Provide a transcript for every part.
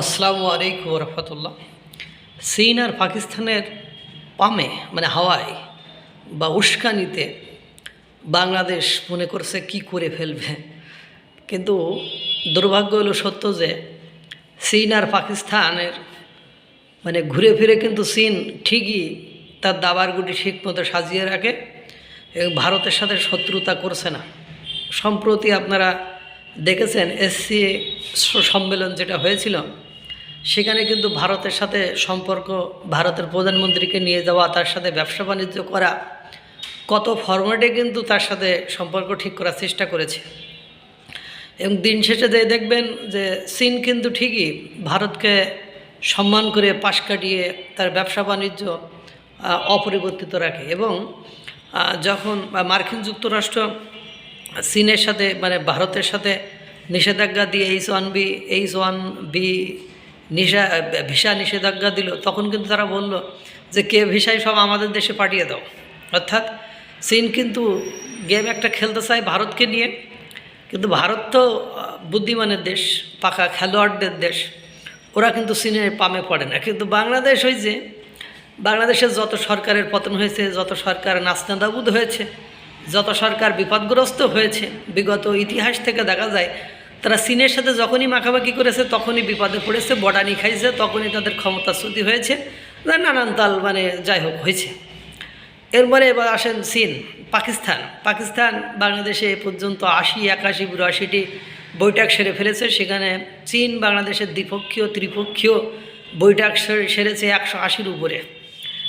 আসসালামু আলাইকুম রহমতুল্লাহ। চীন আর পাকিস্তানের পামে মানে হাওয়ায় বা উস্কানিতে বাংলাদেশ মনে করছে কি করে ফেলবে। কিন্তু দুর্ভাগ্য হলো সত্য যে চীন আর পাকিস্তানের মানে ঘুরে ফিরে কিন্তু চীন ঠিকই তার দাবার গুটি ঠিক মতো সাজিয়ে রাখে এবং ভারতের সাথে শত্রুতা করছে না। সম্প্রতি আপনারা দেখেছেন এসসি সম্মেলন যেটা হয়েছিল সেখানে কিন্তু ভারতের সাথে সম্পর্ক, ভারতের প্রধানমন্ত্রীকে নিয়ে যাওয়া, তার সাথে ব্যবসা বাণিজ্য করা, কত ফরম্যাটে কিন্তু তার সাথে সম্পর্ক ঠিক করার চেষ্টা করেছে। এবং দিন শেষে যে দেখবেন যে চীন কিন্তু ঠিকই ভারতকে সম্মান করে পাশ কাটিয়ে তার ব্যবসা বাণিজ্য অপরিবর্তিত রাখে এবং যখন মার্কিন যুক্তরাষ্ট্র চীনের সাথে মানে ভারতের সাথে নিষেধাজ্ঞা দিয়ে H one B H one B নিষা visa নিষেধাজ্ঞা দিল। তখন কিন্তু তারা বলল যে, কে ভিসাই সব আমাদের দেশে পাঠিয়ে দাও। অর্থাৎ চীন কিন্তু গেম একটা খেলতে চায় ভারতকে নিয়ে। কিন্তু ভারত তো বুদ্ধিমানের দেশ, পাকা খেলোয়াড়দের দেশ। ওরা কিন্তু চীনের পামে পড়ে না। কিন্তু বাংলাদেশ হয়েছে বাংলাদেশের যত সরকারের পতন হয়েছে, যত সরকার নাস্তাদাবুদ হয়েছে, যত সরকার বিপদগ্রস্ত হয়েছে, বিগত ইতিহাস থেকে দেখা যায় তারা চীনের সাথে যখনই মাখামাখি করেছে, তখনই বিপদে পড়েছে বডানি খাইছে, তখনই তাদের ক্ষমতাচ্যুতি হয়েছে নানান তাল মানে যাই হোক, হয়েছে। এরপরে এবার আসেন চীন পাকিস্তান। পাকিস্তান, বাংলাদেশে এ পর্যন্ত আশি, একাশি, বিরাশিটি বৈঠক সেরে ফেলেছে। সেখানে চীন, বাংলাদেশের দ্বিপক্ষীয়, ত্রিপক্ষীয় বৈঠক সেরে- সেরেছে একশো আশির উপরে।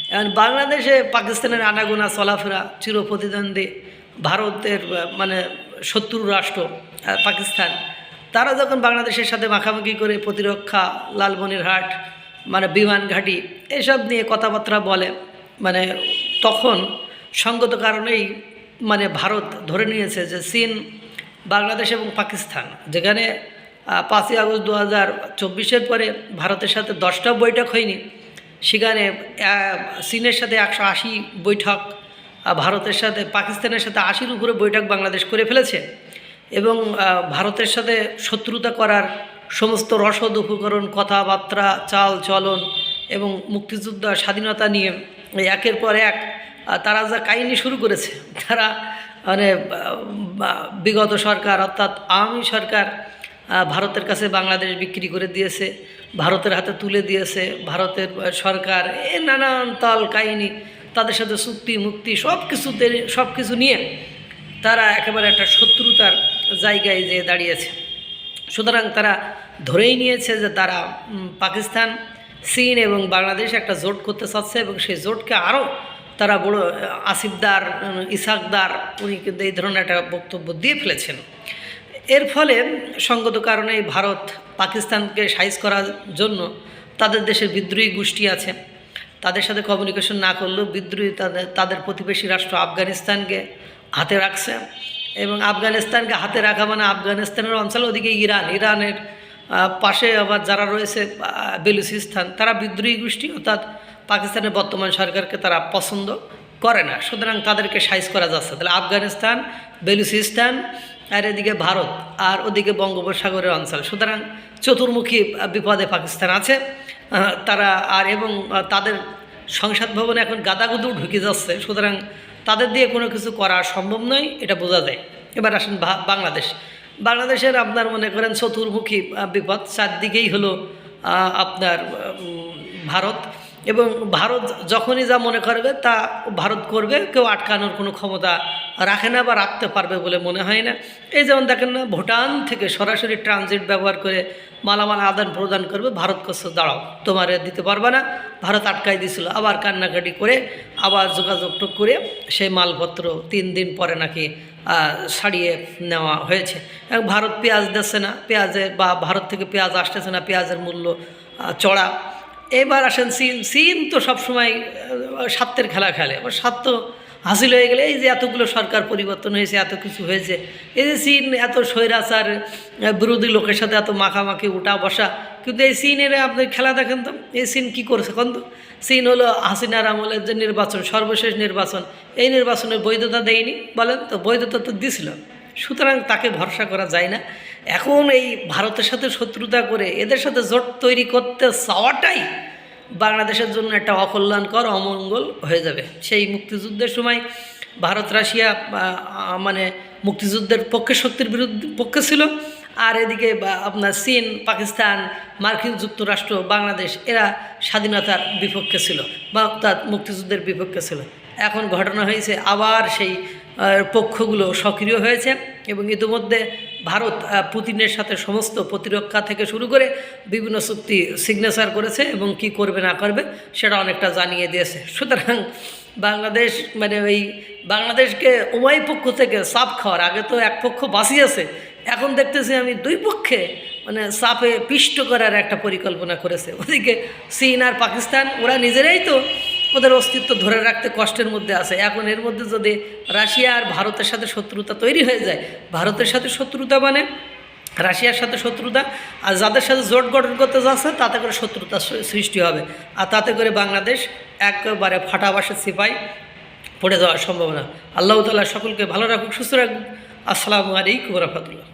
এখন বাংলাদেশে পাকিস্তানের আনাগোনা, চলাফেরা, চিরপ্রতিদ্বন্দ্বী, ভারতের মানে শত্রু রাষ্ট্র পাকিস্তান। তারা যখন বাংলাদেশের সাথে মাখামাখি করে প্রতিরক্ষা, লালমনিরহাট মানে বিমান ঘাঁটি এসব নিয়ে কথাবার্তা বলে মানে তখন সঙ্গত কারণেই মানে ভারত ধরে নিয়েছে যে চীন, বাংলাদেশ এবং পাকিস্তান, যেখানে পাঁচই আগস্ট দু হাজার চব্বিশের পরে ভারতের সাথে দশটা বৈঠক হয়নি। সেখানে চীনের সাথে একশো আশি বৈঠক ভারতের সাথে, পাকিস্তানের সাথে আশির উপরে বৈঠক বাংলাদেশ করে ফেলেছে। এবং ভারতের সাথে শত্রুতা করার সমস্ত রসদ, উপকরণ, কথাবার্তা, চাল, চলন এবং মুক্তিযুদ্ধ স্বাধীনতা নিয়ে একের পর এক তারা যা কাহিনী শুরু করেছে, তারা মানে বিগত সরকার অর্থাৎ আওয়ামী সরকার ভারতের কাছে বাংলাদেশ বিক্রি করে দিয়েছে, ভারতের হাতে তুলে দিয়েছে, ভারতের সরকার, এ নানান তাল কাহিনী, তাদের সাথে চুক্তি, মুক্তি সব কিছুতে সব কিছু নিয়ে তারা একেবারে একটা শত্রুতার জায়গায় যেয়ে দাঁড়িয়েছে। সুতরাং তারা ধরেই নিয়েছে যে তারা পাকিস্তান, চীন এবং বাংলাদেশ একটা জোট করতে চাচ্ছে এবং সেই জোটকে আরও তারা বড়, আসিফদার, ইসাকদার, উনি কিন্তু এই ধরনের একটা বক্তব্য দিয়ে ফেলেছেন। এর ফলে সঙ্গত কারণে ভারত পাকিস্তানকে সাইজ করার জন্য তাদের দেশের বিদ্রোহী গোষ্ঠী আছে। তাদের সাথে কমিউনিকেশন না করলেও বিদ্রোহী তাদের তাদের প্রতিবেশী রাষ্ট্র আফগানিস্তানকে হাতে রাখছে। এবং আফগানিস্তানকে হাতে রাখা মানে আফগানিস্তানের অঞ্চল ওদিকে ইরান, ইরানের পাশে আবার যারা রয়েছে বেলুচিস্তান, তারা বিদ্রোহী গোষ্ঠী অর্থাৎ পাকিস্তানের বর্তমান সরকারকে তারা পছন্দ করে না। সুতরাং তাদেরকে সাইজ করা যাচ্ছে তাহলে আফগানিস্তান, বেলুচিস্তান, আর এদিকে ভারত, আর ওদিকে বঙ্গোপসাগরের অঞ্চল। সুতরাং চতুর্মুখী বিপদে পাকিস্তান আছে তারা, আর এবং তাদের সংসদ ভবনে এখন গাদাগুদু ঢুকে যাচ্ছে। সুতরাং তাদের দিয়ে কোনো কিছু করা সম্ভব নয়, এটা বোঝা যায়। এবার আসেন বাংলাদেশ। বাংলাদেশের আপনার মনে করেন চতুর্মুখী বিপদ। চারদিকেই হলো আপনার ভারত। এবং ভারত যখনই যা মনে করবে তা ভারত করবে, কেউ আটকানোর কোনো ক্ষমতা রাখে না বা রাখতে পারবে বলে মনে হয় না। এই যেমন দেখেন না, ভুটান থেকে সরাসরি ট্রানজিট ব্যবহার করে মালামাল আদান প্রদান করবে, ভারত কাছে দাঁড়াও, তোমার দিতে পারবে না, ভারত আটকাই দিয়েছিল, আবার কান্নাকাটি করে, আবার যোগাযোগ টুক করে সেই মালপত্র তিন দিন পরে নাকি সারিয়ে নেওয়া হয়েছে। ভারত পেঁয়াজ দিচ্ছে না, পেঁয়াজের বা ভারত থেকে পেঁয়াজ আসতেছে না, পেঁয়াজের মূল্য চড়া এবার আসেন চীন চীন তো সবসময় স্বার্থের খেলা খেলে আবার স্বার্থ হাসিল হয়ে গেলে এই যে এতগুলো সরকার পরিবর্তন হয়েছে, এত কিছু হয়েছে, এই যে চীন এত স্বৈরাচার বিরোধী লোকের সাথে এত মাখামাখি, উঠা বসা, কিন্তু এই চীনের আপনি খেলা দেখেন তো, এই চীন কী করেছে কোন তো? চীন হলো হাসিনার আমলের যে নির্বাচন, সর্বশেষ নির্বাচন, এই নির্বাচনের বৈধতা দেয়নি, বলেন তো, বৈধতা তো দিছিল, সুতরাং তাকে ভরসা করা যায় না। এখন এই ভারতের সাথে শত্রুতা করে এদের সাথে জোট তৈরি করতে চাওয়াটাই বাংলাদেশের জন্য একটা অকল্যাণকর অমঙ্গল হয়ে যাবে। সেই মুক্তিযুদ্ধের সময় ভারত, রাশিয়া মানে মুক্তিযুদ্ধের পক্ষে শক্তির বিরুদ্ধে, পক্ষে ছিল। আর এদিকে আপনার চীন, পাকিস্তান, মার্কিন যুক্তরাষ্ট্র, বাংলাদেশ, এরা স্বাধীনতার বিপক্ষে ছিল, বা তার মুক্তিযুদ্ধের বিপক্ষে ছিল। এখন ঘটনা হয়েছে আবার সেই পক্ষগুলো সক্রিয় হয়েছে এবং ইতিমধ্যে ভারত পুতিনের সাথে সমস্ত প্রতিরক্ষা থেকে শুরু করে বিভিন্ন চুক্তি সিগনেচার করেছে এবং কি করবে না করবে সেটা অনেকটা জানিয়ে দিয়েছে। সুতরাং বাংলাদেশ মানে ওই বাংলাদেশকে উভয় পক্ষ থেকে চাপ খাওয়ার, আগে তো এক পক্ষ বাঁচিয়েছে, এখন দেখতেছি আমি দুই পক্ষে মানে চাপে পিষ্ট করার একটা পরিকল্পনা করেছে। ওদিকে চীন আর পাকিস্তান, ওরা নিজেরাই তো ওদের অস্তিত্ব ধরে রাখতে কষ্টের মধ্যে আছে। এখন এর মধ্যে যদি রাশিয়া আর ভারতের সাথে শত্রুতা তৈরি হয়ে যায়, ভারতের সাথে শত্রুতা মানে রাশিয়ার সাথে শত্রুতা, আর যাদের সাথে জোট গঠন করতে যাচ্ছে, তাতে করে শত্রুতা সৃষ্টি হবে। আর তাতে করে বাংলাদেশ একবারে ফাটাবাসের সিপাই পড়ে যাওয়ার সম্ভাবনা। আল্লাহ তালা সকলকে ভালো রাখুক, সুস্থ রাখুক। আসসালামু আলাইকুম রহমতুল্লাহ।